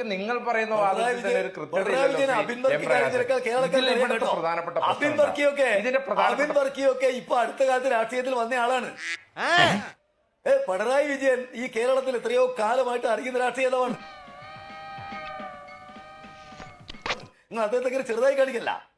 നിങ്ങൾ പറയുന്ന വർക്കിയൊക്കെ ഇപ്പൊ അടുത്ത കാലത്ത് രാഷ്ട്രീയത്തിൽ വന്ന ആളാണ്. ഏ പിണറായി വിജയൻ ഈ കേരളത്തിൽ എത്രയോ കാലമായിട്ട് അറിയുന്ന രാഷ്ട്രീയ നേതാവാണ് നിങ്ങൾ അദ്ദേഹത്തെ ചെറുതായി കാണിക്കല്ല.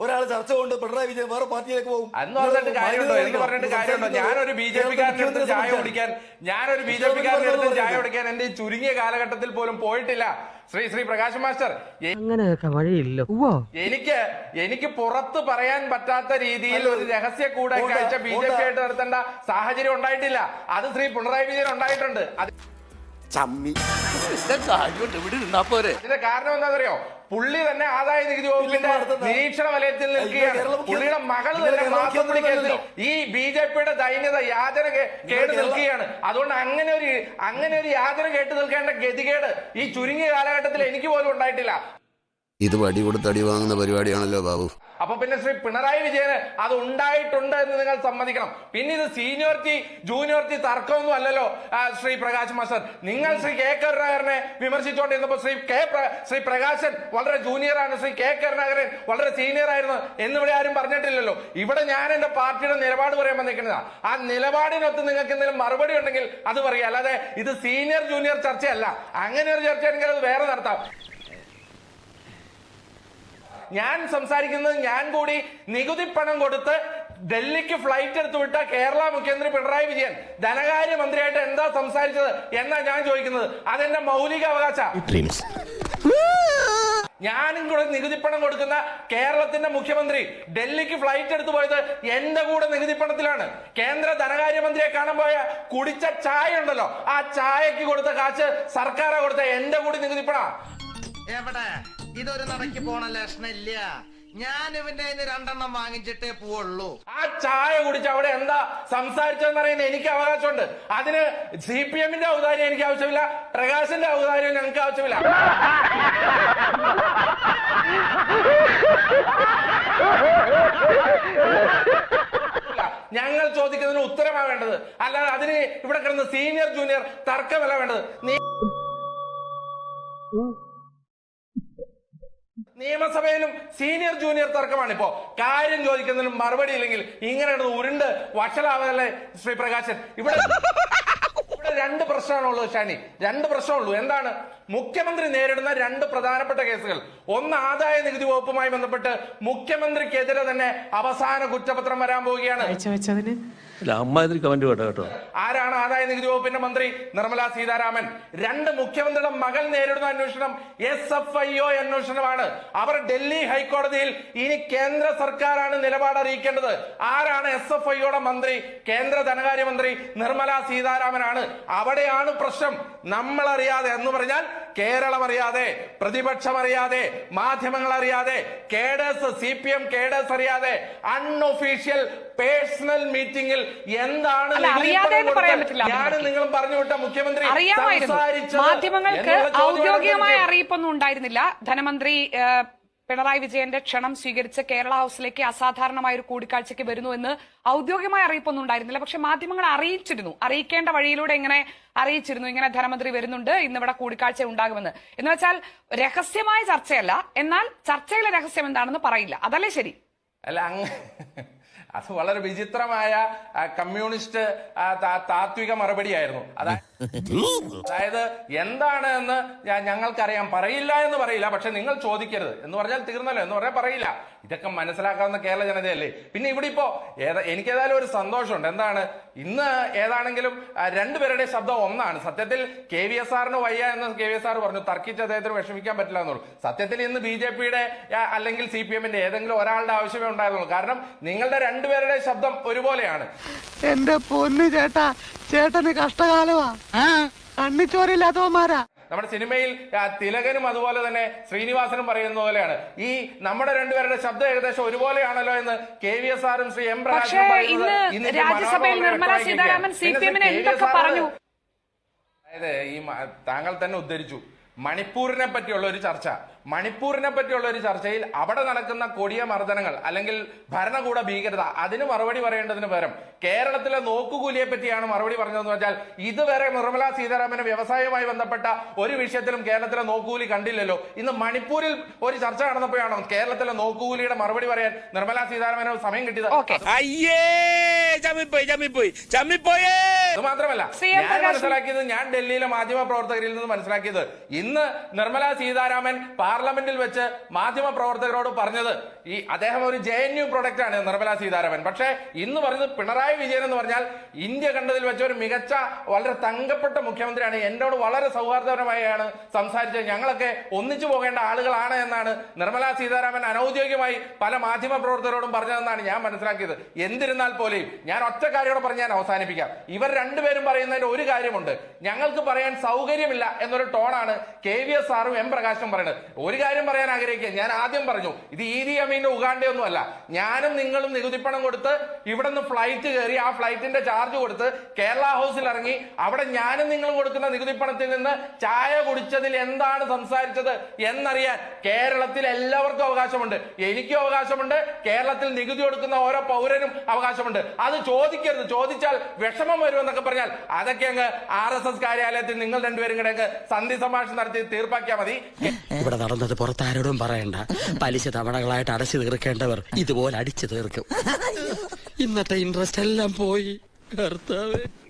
ഒരാൾ ചർച്ച കൊണ്ട് പിണറായി വിജയൻ വേറെ പാർട്ടിയിലേക്ക് പോകും. എന്ന് പറഞ്ഞിട്ട് കാര്യമുണ്ടോ? എനിക്ക് പറഞ്ഞിട്ട് കാര്യമുണ്ടോ? ഞാനൊരു ബി ജെ പി അടുത്ത് ചായ കുടിക്കാൻ ഞാനൊരു ബി ജെ പി അടുത്ത് ചായ കുടിക്കാൻ എന്റെ ഈ ചുരുങ്ങിയ കാലഘട്ടത്തിൽ പോലും പോയിട്ടില്ല. ശ്രീ ശ്രീ പ്രകാശ് മാസ്റ്റർ അങ്ങനെ അങ്ങനെയൊക്കെ വഴിയില്ല. ഉവ്വോ? എനിക്ക് എനിക്ക് പുറത്ത് പറയാൻ പറ്റാത്ത രീതിയിൽ ഒരു രഹസ്യ കൂടെ കാഴ്ച ബി ജെ പി ആയിട്ട് നടത്തേണ്ട സാഹചര്യം ഉണ്ടായിട്ടില്ല. അത് ശ്രീ പിണറായി വിജയൻ ഉണ്ടായിട്ടുണ്ട്. അത് ഇതിന്റെ കാരണം എന്താണെന്നറിയോ? പുള്ളി തന്നെ ആദായ നികുതി വകുപ്പിന്റെ നിരീക്ഷണ വലയത്തിൽ നിൽക്കുകയാണ്. പുള്ളിയുടെ മകൾ തന്നെ ഈ ബി ജെ പിയുടെ ദൈന്യത യാതന കേട്ട് നിൽക്കുകയാണ്. അതുകൊണ്ട് അങ്ങനെ ഒരു അങ്ങനെ ഒരു യാതന കേട്ട് നിൽക്കേണ്ട ഗതികേട് ഈ ചുരുങ്ങിയ കാലഘട്ടത്തിൽ എനിക്ക് പോലും ഉണ്ടായിട്ടില്ല. ഇത് വടി കൊടുത്ത് അടി വാങ്ങുന്ന പരിപാടിയാണല്ലോ ബാബു. അപ്പൊ പിന്നെ ശ്രീ പിണറായി വിജയന് അത് ഉണ്ടായിട്ടുണ്ട് എന്ന് നിങ്ങൾ സമ്മതിക്കണം. പിന്നെ ഇത് സീനിയോറിറ്റി ജൂനിയോറിറ്റി തർക്കമൊന്നും അല്ലല്ലോ ശ്രീ പ്രകാശ് മാസ്റ്റർ. നിങ്ങൾ ശ്രീ കെ കരുണാകരനെ വിമർശിച്ചുകൊണ്ടിരുന്നപ്പോൾ ശ്രീ കെ ശ്രീ പ്രകാശൻ വളരെ ജൂനിയർ ആണ്. ശ്രീ കെ കരുണാകരൻ വളരെ സീനിയർ ആയിരുന്നു എന്നിവിടെ ആരും പറഞ്ഞിട്ടില്ലല്ലോ. ഇവിടെ ഞാൻ എന്റെ പാർട്ടിയുടെ നിലപാട് പറയാൻ വന്നിരിക്കുന്നതാ. ആ നിലപാടിനൊത്ത് നിങ്ങൾക്ക് എന്തെങ്കിലും മറുപടി ഉണ്ടെങ്കിൽ അത് പറയാം. അല്ലാതെ ഇത് സീനിയർ ജൂനിയർ ചർച്ചയല്ല. അങ്ങനെ ഒരു ചർച്ചയാണെങ്കിൽ അത് വേറെ നടത്താം. ഞാൻ സംസാരിക്കുന്നത് ഞാൻ കൂടി നികുതി പണം കൊടുത്ത് ഡൽഹിക്ക് ഫ്ലൈറ്റ് എടുത്തു വിട്ട കേരള മുഖ്യമന്ത്രി പിണറായി വിജയൻ. ധനകാര്യ മന്ത്രിയായിട്ട് എന്താ സംസാരിച്ചത് എന്നാ ഞാൻ ചോദിക്കുന്നത്. അതെന്റെ മൗലിക അവകാശ ഞാനും കൂടെ നികുതി പണം കൊടുക്കുന്ന കേരളത്തിന്റെ മുഖ്യമന്ത്രി ഡൽഹിക്ക് ഫ്ലൈറ്റ് എടുത്തു പോയത് എന്റെ കൂടെ നികുതി പണത്തിലാണ്. കേന്ദ്ര ധനകാര്യമന്ത്രിയെ കാണാൻ പോയ കുടിച്ച ചായ ഉണ്ടല്ലോ. ആ ചായക്ക് കൊടുത്ത കാശ് സർക്കാരാ കൊടുത്ത. എന്റെ കൂടി നികുതിപ്പണ എവിടെ? ഇതൊരു നടക്കി പോണ ലക്ഷണില്ല. ഞാൻ ഇവന്റെ അതിന് രണ്ടെണ്ണം വാങ്ങിച്ചിട്ടേ പോവുള്ളൂ. ആ ചായ കുടിച്ച് അവിടെ എന്താ സംസാരിച്ചതെന്ന് അറിയുന്ന എനിക്ക് അവകാശമുണ്ട്. അതിന് സി പി എമ്മിന്റെ ഔദാര്യം എനിക്ക് ആവശ്യമില്ല. പ്രകാശിന്റെ ഔദാര്യം ഞങ്ങൾക്ക് ആവശ്യമില്ല. ഞങ്ങൾ ചോദിക്കുന്നതിന് ഉത്തരമാണ് വേണ്ടത്. അല്ലാതെ അതിന് ഇവിടെ കിടന്ന് സീനിയർ ജൂനിയർ തർക്കമല്ല വേണ്ടത്. നീ നിയമസഭയിലും സീനിയർ ജൂനിയർ തർക്കമാണ് ഇപ്പോ കാര്യം ചോദിക്കുന്നതിലും മറുപടി ഇല്ലെങ്കിൽ ഇങ്ങനെ ഉരുണ്ട് വഷളാവല്ലേ ശ്രീ പ്രകാശൻ? ഇവിടെ ഇവിടെ രണ്ട് പ്രശ്നമാണുള്ളത് ഷാനി. രണ്ട് പ്രശ്നമുള്ളൂ. എന്താണ്? മുഖ്യമന്ത്രി നേരിടുന്ന രണ്ട് പ്രധാനപ്പെട്ട കേസുകൾ. ഒന്ന് ആദായ നികുതി വകുപ്പുമായി ബന്ധപ്പെട്ട് മുഖ്യമന്ത്രിക്കെതിരെ തന്നെ അവസാന കുറ്റപത്രം വരാൻ പോവുകയാണ്. ആരാണ് ആദായ നികുതി വകുപ്പിന്റെ മന്ത്രി? നിർമ്മല സീതാരാമൻ. രണ്ട് മുഖ്യമന്ത്രിയുടെ മകൾ നേരിടുന്ന അന്വേഷണം എസ് എഫ് ഐ ഒ അന്വേഷണമാണ്. അവർ ഡൽഹി ഹൈക്കോടതിയിൽ ഇനി കേന്ദ്ര സർക്കാരാണ് നിലപാട് അറിയിക്കേണ്ടത്. ആരാണ് എസ് എഫ് ഐയുടെ മന്ത്രി? കേന്ദ്ര ധനകാര്യമന്ത്രി നിർമ്മല സീതാരാമനാണ്. അവിടെയാണ് പ്രശ്നം. നമ്മൾ അറിയാതെ എന്ന് പറഞ്ഞാൽ കേരളം അറിയാതെ പ്രതിപക്ഷം അറിയാതെ മാധ്യമങ്ങൾ അറിയാതെ cadres C P M cadres അറിയാതെ അൺഒഫീഷ്യൽ പേഴ്സണൽ മീറ്റിംഗിൽ എന്താണ് ഞാനും നിങ്ങളും പറഞ്ഞു വിട്ട മുഖ്യമന്ത്രി അറിയാമായിരുന്നു. മാധ്യമങ്ങൾക്ക് ഔദ്യോഗികമായ അറിയിപ്പൊന്നും ഉണ്ടായിരുന്നില്ല. ധനമന്ത്രി പിണറായി വിജയന്റെ ക്ഷണം സ്വീകരിച്ച് കേരള ഹൌസിലേക്ക് അസാധാരണമായ ഒരു കൂടിക്കാഴ്ചയ്ക്ക് വരുന്നു എന്ന് ഔദ്യോഗികമായ അറിയിപ്പൊന്നും ഉണ്ടായിരുന്നില്ല. പക്ഷെ മാധ്യമങ്ങൾ അറിയിച്ചിരുന്നു. അറിയിക്കേണ്ട വഴിയിലൂടെ ഇങ്ങനെ അറിയിച്ചിരുന്നു. ഇങ്ങനെ ധനമന്ത്രി വരുന്നുണ്ട്. ഇന്നിവിടെ കൂടിക്കാഴ്ച ഉണ്ടാകുമെന്ന്. എന്ന് വെച്ചാൽ രഹസ്യമായ ചർച്ചയല്ല. എന്നാൽ ചർച്ചയിലെ രഹസ്യം എന്താണെന്ന് പറയില്ല. അതല്ലേ ശരി? അല്ല അത് വളരെ വിചിത്രമായ കമ്മ്യൂണിസ്റ്റ് താത്വിക മറുപടിയായിരുന്നു. അതായത് അതായത് എന്താണ് എന്ന് ഞങ്ങൾക്ക് ഞങ്ങൾക്കറിയാം. പറയില്ല എന്ന് പറയില്ല. പക്ഷെ നിങ്ങൾ ചോദിക്കരുത്. എന്ന് പറഞ്ഞാൽ തീർന്നല്ലോ. എന്ന് പറഞ്ഞാൽ പറയില്ല. ഇതൊക്കെ മനസ്സിലാക്കാവുന്ന കേരള ജനതയല്ലേ? പിന്നെ ഇവിടെ ഇപ്പോ എനിക്കേതായാലും എനിക്ക് ഏതായാലും ഒരു സന്തോഷമുണ്ട്. എന്താണ്? ഇന്ന് ഏതാണെങ്കിലും രണ്ടുപേരുടെ ശബ്ദം ഒന്നാണ്. സത്യത്തിൽ കെ വി എസ് ആറിന് വയ്യ എന്ന് കെ വി എസ് ആർ പറഞ്ഞു തർക്കിച്ച് അദ്ദേഹത്തിന് വിഷമിക്കാൻ പറ്റില്ല എന്നുള്ളൂ സത്യത്തിൽ ഇന്ന് ബി ജെ പിയുടെ അല്ലെങ്കിൽ സി പി എമ്മിന്റെ ഏതെങ്കിലും ഒരാളുടെ ആവശ്യമേ ഉണ്ടായിരുന്നുള്ളൂ. കാരണം നിങ്ങളുടെ രണ്ടുപേരുടെ ശബ്ദം ഒരുപോലെയാണ്. എന്റെ പൊന്നു ചേട്ടാ ചേട്ടന് കഷ്ടകാലമാ. കണ്ണിച്ചോരില്ലാത്തവന്മാരാ. നമ്മുടെ സിനിമയിൽ തിലകനും അതുപോലെ തന്നെ ശ്രീനിവാസനും പറയുന്ന പോലെയാണ്. ഈ നമ്മുടെ രണ്ടുപേരുടെ ശബ്ദം ഏകദേശം ഒരുപോലെയാണല്ലോ എന്ന് കെ വി എസ് ആറും ശ്രീ എം പ്രകാശ് രാജ്യസഭയിൽ നിർമ്മല. സീതാരാമൻ സി പി എമ്മിനെ എന്തൊക്കെ പറഞ്ഞു? അതായത് ഈ താങ്കൾ തന്നെ ഉദ്ധരിച്ചു. മണിപ്പൂരിനെ പറ്റിയുള്ള ഒരു ചർച്ച. മണിപ്പൂരിനെ പറ്റിയുള്ള ഒരു ചർച്ചയിൽ അവിടെ നടക്കുന്ന കൊടിയ മർദ്ദനങ്ങൾ അല്ലെങ്കിൽ ഭരണകൂട ഭീകരത അതിന് മറുപടി പറയേണ്ടതിന് പകരം കേരളത്തിലെ നോക്കുകൂലിയെ പറ്റിയാണ് മറുപടി പറഞ്ഞതെന്ന് വെച്ചാൽ ഇതുവരെ നിർമ്മലാ സീതാരാമന് വ്യവസായവുമായി ബന്ധപ്പെട്ട ഒരു വിഷയത്തിലും കേരളത്തിലെ നോക്കുകൂലി കണ്ടില്ലല്ലോ. ഇന്ന് മണിപ്പൂരിൽ ഒരു ചർച്ച നടന്നപ്പോഴാണോ കേരളത്തിലെ നോക്കുകൂലിയുടെ മറുപടി പറയാൻ നിർമ്മലാ സീതാരാമന് സമയം കിട്ടിയത്? അയ്യേ ചമ്മിപ്പോയി ചമ്മിപ്പോയി ചമ്മിപ്പോയേ! അത് മാത്രമല്ല ഞാൻ മനസ്സിലാക്കിയത് ഞാൻ ഡൽഹിയിലെ മാധ്യമ പ്രവർത്തകരിൽ നിന്ന് മനസ്സിലാക്കിയത്. ഇന്ന് നിർമ്മലാ സീതാരാമൻ പാർലമെന്റിൽ വെച്ച് മാധ്യമ പ്രവർത്തകരോട് പറഞ്ഞത് ഈ അദ്ദേഹം ഒരു ജെ എൻ യു പ്രൊഡക്റ്റ് ആണ് നിർമ്മലാ സീതാരാമൻ. പക്ഷേ ഇന്ന് പറഞ്ഞത് പിണറായി വിജയൻ എന്ന് പറഞ്ഞാൽ ഇന്ത്യ കണ്ടതിൽ വെച്ച് ഒരു മികച്ച വളരെ തങ്കപ്പെട്ട മുഖ്യമന്ത്രിയാണ്. എന്നോട് വളരെ സൗഹാർദ്ദപരമായാണ് സംസാരിച്ചത്. ഞങ്ങളൊക്കെ ഒന്നിച്ചു പോകേണ്ട ആളുകളാണ് എന്നാണ് നിർമ്മലാ സീതാരാമൻ അനൌദ്യോഗികമായി പല മാധ്യമ പ്രവർത്തകരോടും പറഞ്ഞതെന്നാണ് ഞാൻ മനസ്സിലാക്കിയത്. എന്തിരുന്നാൽ പോലെയും ഞാൻ ഒറ്റ കാര്യത്തോടെ പറഞ്ഞ് ഞാൻ അവസാനിപ്പിക്കാം. ഇവർ രണ്ടുപേരും പറയുന്നതിന്റെ ഒരു കാര്യമുണ്ട്. ഞങ്ങൾക്ക് പറയാൻ സൗകര്യമില്ല എന്നൊരു ടോണാണ് കെ വി എസ് ആറും എം പ്രകാശും പറയുന്നത്. ഒരു കാര്യം പറയാൻ ആഗ്രഹിക്കുക. ഞാൻ ആദ്യം പറഞ്ഞു ഇത് ഈദി അമീന്റെ ഉഗാണ്ടയൊന്നും അല്ല ഞാനും നിങ്ങളും നികുതിപ്പണം കൊടുത്ത് ഇവിടെ നിന്ന് ഫ്ലൈറ്റ് കയറി ആ ഫ്ലൈറ്റിന്റെ ചാർജ് കൊടുത്ത് കേരള ഹൗസിൽ ഇറങ്ങി അവിടെ ഞാനും നിങ്ങളും കൊടുക്കുന്ന നികുതിപ്പണത്തിൽ നിന്ന് ചായ കുടിച്ചതിൽ എന്താണ് സംസാരിച്ചത് എന്നറിയാൻ കേരളത്തിൽ എല്ലാവർക്കും അവകാശമുണ്ട്. എനിക്കും അവകാശമുണ്ട്. കേരളത്തിൽ നികുതി കൊടുക്കുന്ന ഓരോ പൗരനും അവകാശമുണ്ട്. അത് ചോദിക്കരുത്. ചോദിച്ചാൽ വിഷമം വരുമെന്നൊക്കെ പറഞ്ഞാൽ അതൊക്കെ അങ്ങ് ആർ എസ് എസ് കാര്യാലയത്തിൽ നിങ്ങൾ രണ്ടുപേരും കൂടെ സന്ധി സംഭാഷണം നടത്തി തീർപ്പാക്കിയാൽ മതി. ഇവിടെ നടന്നത് പുറത്താരോടും പറയണ്ട. പലിശ തവണകളായിട്ട് അടച്ചു തീർക്കേണ്ടവർ ഇതുപോലെ അടിച്ചു തീർക്കും. ഇന്നത്തെ ഇൻട്രസ്റ്റ് എല്ലാം പോയി. കർത്താവേ.